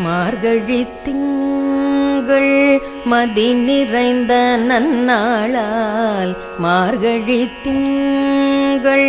மார்கழி திங்கள் மதி நிறைந்த நன்னாளால் மார்கழி திங்கள்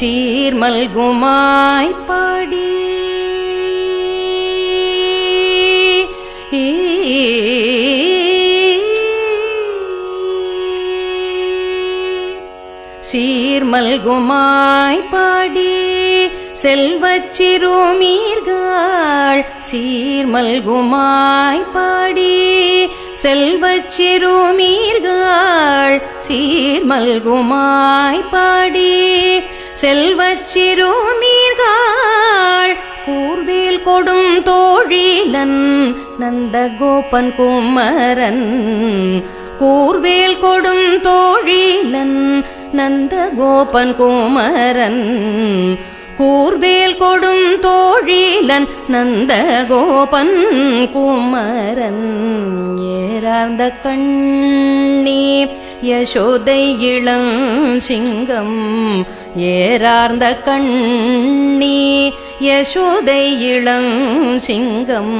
சீர்மல்குமாய்ப்பாடி சீர்மல்குமாய்ப்பாடி சீர்மல்குமாய் பாடி. செல்வச் சிறுமீர்கள் சீர்மல்குமாய் செல்வச் சிறுமீர்கள் சீர்மல்குமாய் பாடி செல்வச் கூர்வேல் கொடும் தோழிலன் நந்த கோபன் குமரன். கூர்வேல் கொடும் தோழிலன் நந்த கோபன் குமரன். கூர்வேல் கொடும் தோழிலன் நந்த கோபன் குமரன் ஏறார்ந்த கண்ணி யசோதை இளம் சிங்கம் ஏறார்ந்த கண்ணி யசோதை இளம் சிங்கம்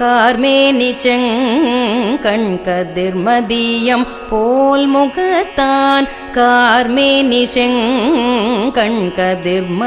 கார்மேனி செங்கண் கதிர்மதியம் போல் முகத்தான் கார்மேனி செங்கண் கதிர்மதி